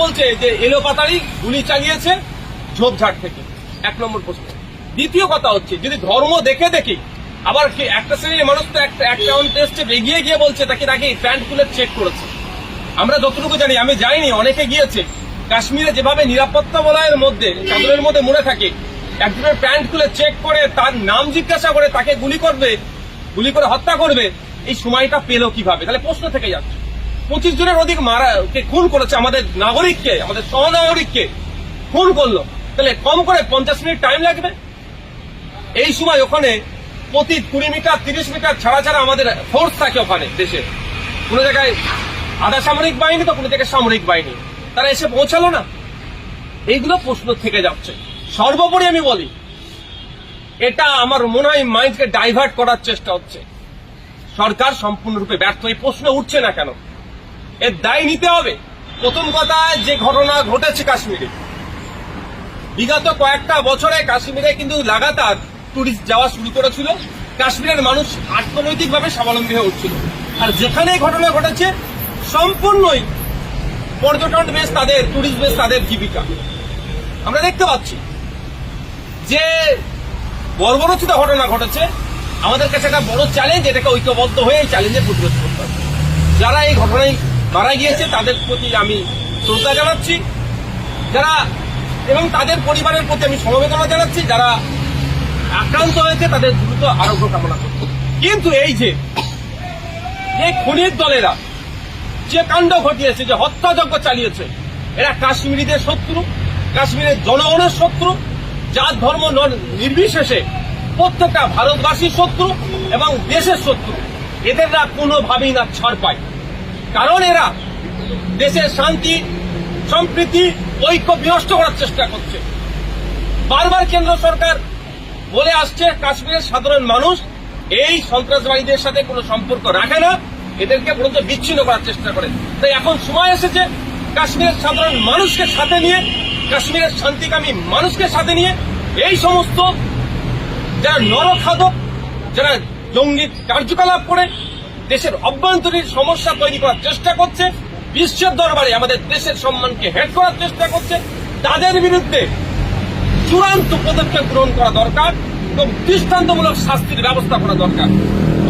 বলছে যে এলো পাতারি গুলি চালিয়েছে ঝোপঝাড় থেকে। এক নম্বর প্রশ্ন। দ্বিতীয় কথা হচ্ছে, যদি ধর্ম দেখে দেখি, আবার একটা শ্রেণির মানুষ তো একটা টেস্টে এগিয়ে গিয়ে বলছে, তাকে তাকে প্যান্ট খুলে চেক করেছে। আমরা যতটুকু জানি, আমি যাইনি অনেকে গিয়েছে। কাশ্মীরে যেভাবে নিরাপত্তা বলয়ের মধ্যে, চাদরের মধ্যে মরে থাকে, একজনের প্যান্ট খুলে চেক করে, তার নাম জিজ্ঞাসা করে তাকে গুলি করবে, গুলি করে হত্যা করবে, এই সময়টা পেল কীভাবে? তাহলে প্রশ্ন থেকে যাচ্ছে। পঁচিশ জনের অধিক মারা খুন করেছে আমাদের নাগরিককে, আমাদের সহনাগরিককে খুন করল। তাহলে কম করে পঞ্চাশ মিনিট টাইম লাগবে। এই সময় ওখানে প্রতি কুড়ি মিটার, তিরিশ মিটার ছাড়া ছাড়া আমাদের ফোর্স থাকে ওখানে দেশে। কোনো জায়গায় আধা সামরিক বাহিনী তো কোনো জায়গায় সামরিক বাহিনী। তারা এসে পৌঁছালো না। এইগুলো প্রশ্ন থেকে যাচ্ছে। সর্বোপরি আমি বলি, এটা আমার মনে হয় মাইন্ডকে ডাইভার্ট করার চেষ্টা হচ্ছে। সরকার সম্পূর্ণরূপে ব্যর্থ। এই প্রশ্ন উঠছে না কেন? এর দায় নিতে হবে। প্রথম কথা, যে ঘটনা ঘটেছে কাশ্মীরে। বিগত কয়েকটা বছরে কাশ্মীরে কিন্তু লাগাতার টুরিস্ট যাওয়া শুরু করেছিল। কাশ্মীরের মানুষ অর্থনৈতিকভাবে স্বাবলম্বী হয়ে উঠছিল। আর যেখানে ঘটনা ঘটেছে, সম্পূর্ণই পর্যটন বেশ তাদের টুরিস্ট বেশ তাদের জীবিকা। আমরা দেখতে পাচ্ছি যে বর্বরচিত ঘটনা ঘটেছে। আমাদের কাছে একটা বড় চ্যালেঞ্জ এটাকে ঐক্যবদ্ধ হয়ে এই চ্যালেঞ্জে প্রতিরোধ করতে যারা এই ঘটনায় মারা গিয়েছে, তাদের প্রতি আমি শ্রদ্ধা জানাচ্ছি। যারা এবং তাদের পরিবারের প্রতি আমি সমবেদনা জানাচ্ছি, যারা আক্রান্ত হয়েছে, তাদের দ্রুত আরোগ্য কামনা করছি। কিন্তু এই যে এই খুনির দলেরা, যে কাণ্ড ঘটিয়েছে, যে হত্যাযজ্ঞ চালিয়েছে, এরা কাশ্মীরিদের শত্রু, কাশ্মীরের জনগণের শত্রু জাত ধর্ম ন- নির্বিশেষে প্রত্যেকটা ভারতবাসীর শত্রু এবং দেশের শত্রু এদেররা কোনোভাবেই না ছাড় পায়। কারণ এরা দেশের শান্তি, সম্প্রীতি, ঐক্য বিনষ্ট করার চেষ্টা করছে। বারবার কেন্দ্র সরকার বলে আসছে, কাশ্মীরের সাধারণ মানুষ এই সন্ত্রাসবাদীদের সাথে কোনো সম্পর্ক রাখে না, এদেরকে বরঞ্চ বিচ্ছিন্ন করার চেষ্টা করে। তাই এখন সময় এসেছে কাশ্মীরের সাধারণ মানুষকে সাথে নিয়ে, কাশ্মীরের শান্তিকামী মানুষকে সাথে নিয়ে এই সমস্ত যারা নরখাদক, যারা জঙ্গি কার্যকলাপ করে দেশের অভ্যন্তরীণ সমস্যা তৈরি করার চেষ্টা করছে। বিশ্বের দরবারে আমাদের দেশের সম্মানকে হেড করার চেষ্টা করছে। তাদের বিরুদ্ধে চূড়ান্ত পদক্ষেপ গ্রহণ করা দরকার এবং দৃষ্টান্তমূলক শাস্তির ব্যবস্থা করা দরকার।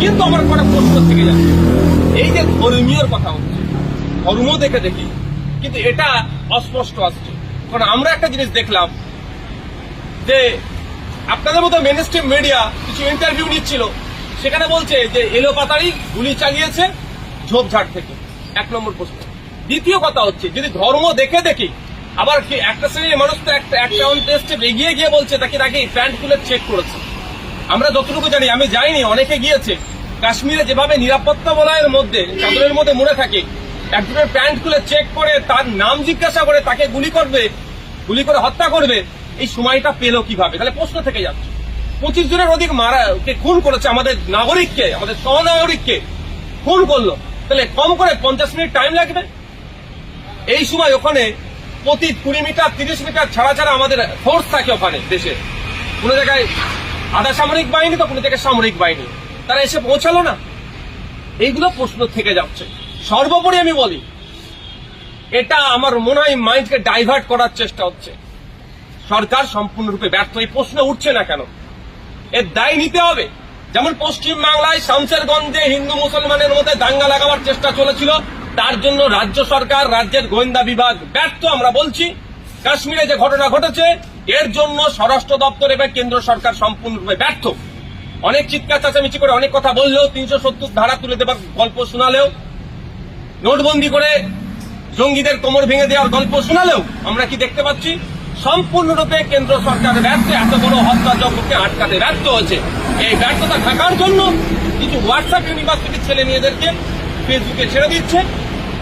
কিন্তু আমার কটা প্রশ্ন থেকে যাচ্ছে, এই যে ধর্মীয়র কথা হচ্ছে, ধর্ম দেখে দেখি, কিন্তু এটা অস্পষ্ট আসছে। কারণ আমরা একটা জিনিস দেখলাম যে আপনাদের মতো মেন স্ট্রিম মিডিয়া কিছু ইন্টারভিউ নিচ্ছিল সেখানে বলছে যে এলো পাতারি, গুলি চালিয়েছে ঝোপঝাড় থেকে। এক নম্বর প্রশ্ন। দ্বিতীয় কথা হচ্ছে, যদি ধর্ম দেখে দেখি, আবার একটা শ্রেণির মানুষ তো একটা একটা টেস্টে এগিয়ে গিয়ে বলছে, তাকে তাকে প্যান্ট খুলে চেক করেছে। আমরা যতটুকু জানি, আমি যাইনি, অনেকে গিয়েছে। কাশ্মীরে যেভাবে নিরাপত্তা বলয়ের মধ্যে, চাদরের মধ্যে মরে থাকে, একজনের প্যান্ট খুলে চেক করে, তার নাম জিজ্ঞাসা করে তাকে গুলি করবে, গুলি করে হত্যা করবে, এই সময়টা পেল কীভাবে? তাহলে প্রশ্ন থেকে যাচ্ছে। পঁচিশ জনের অধিক মারা খুন করেছে আমাদের নাগরিককে, আমাদের সহনাগরিককে খুন করল। তাহলে কম করে পঞ্চাশ মিনিট টাইম লাগবে? এই সময় ওখানে প্রতি কুড়ি মিটার, তিরিশ মিটার ছাড়া ছাড়া আমাদের ফোর্স থাকে ওখানে, দেশে। কোনো জায়গায় আধা সামরিক বাহিনী তো কোনো জায়গায় সামরিক বাহিনী। তারা এসে পৌঁছালো না। এইগুলো প্রশ্ন থেকে যাচ্ছে। সর্বোপরি আমি বলি, এটা আমার মনে হয় মাইন্ডকে ডাইভার্ট করার চেষ্টা হচ্ছে। সরকার সম্পূর্ণরূপে ব্যর্থ, এই প্রশ্ন উঠছে না কেন? এর দায় নিতে হবে। যেমন পশ্চিম বাংলায় শামসেরগঞ্জে হিন্দু মুসলমানের মধ্যে দাঙ্গা লাগাবার চেষ্টা চলেছিল, তার জন্য রাজ্য সরকার, রাজ্যের গোয়েন্দা বিভাগ ব্যর্থ আমরা বলছি। কাশ্মীরে যে ঘটনা ঘটেছে, এর জন্য স্বরাষ্ট্র দপ্তর এবং কেন্দ্র সরকার সম্পূর্ণরূপে ব্যর্থ। অনেক চিৎকার, চাচামিচি করে অনেক কথা বললেও, তিনশো সত্তর ধারা তুলে দেবার গল্প শোনালেও, নোটবন্দি করে জঙ্গিদের কোমর ভেঙে দেওয়ার গল্প শোনালেও আমরা কি দেখতে পাচ্ছি? সম্পূর্ণরূপে কেন্দ্র সরকার ব্যর্থ, এত বড় হত্যাযজ্ঞকে আটকাতে ব্যর্থ হয়েছে। এই ব্যর্থতা থাকার জন্য কিছু হোয়াটসঅ্যাপ ইউনিভার্সিটির ছেলে মেয়েদেরকে ফেসবুকে ছেড়ে দিচ্ছে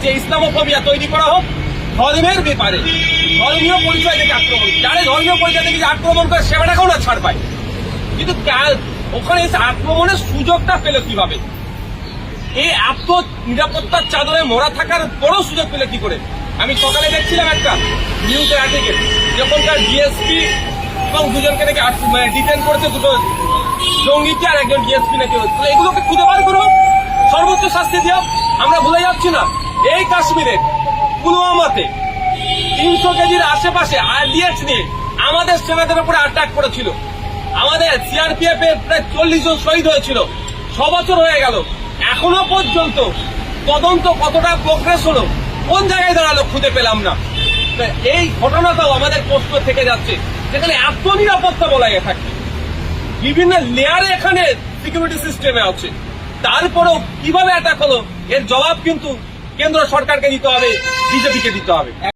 যে ইসলামোফোবিয়া তৈরি করা হোক, ধর্মের ব্যাপারে। ধর্মীয় পরিচয় থেকে আক্রমণ। যারা ধর্মীয় পরিচয় থেকে আক্রমণ করে সেবাটাকেও না ছাড় পায়। কিন্তু ওখানে এসে আক্রমণের সুযোগটা পেল কীভাবে? এই এত নিরাপত্তার চাদরে মোড়া থাকার বড় সুযোগ পেলে কি করে? আমি সকালে দেখছিলাম একটা নিউজের আর্টিকেল যখন তার জিএসপি এবং দুজনকে নাকি মানে ডিটেন করেছে দুটো জঙ্গিকে আর একজন ডিএসপি নাকি তাহলে এগুলোকে খুঁজে বার করো। সর্বোচ্চ শাস্তি দিও। আমরা ভুলে যাচ্ছি না। এই কাশ্মীরে, পুলওয়ামাতে তিনশো কেজির আশেপাশে আরডিএক্স নিয়ে আমাদের সেনাদের উপরে অ্যাটাক করেছিল। আমাদের সিআরপিএফ এর প্রায় চল্লিশ জন শহীদ হয়েছিল। ছ বছর হয়ে গেল। এখনও পর্যন্ত তদন্ত কতটা প্রোগ্রেস হলো কোন জায়গায় দাঁড়াল খুঁজে পেলাম না। এই ঘটনাটাও আমাদের প্রশ্ন থেকে যাচ্ছে, যেখানে এত নিরাপত্তা বলা থাকে। বিভিন্ন লেয়ারে এখানে সিকিউরিটি সিস্টেমে আছে। তারপরেও কীভাবে অ্যাটাক হলো, এর জবাব কিন্তু কেন্দ্র সরকারকে দিতে হবে, বিজেপিকে দিতে হবে।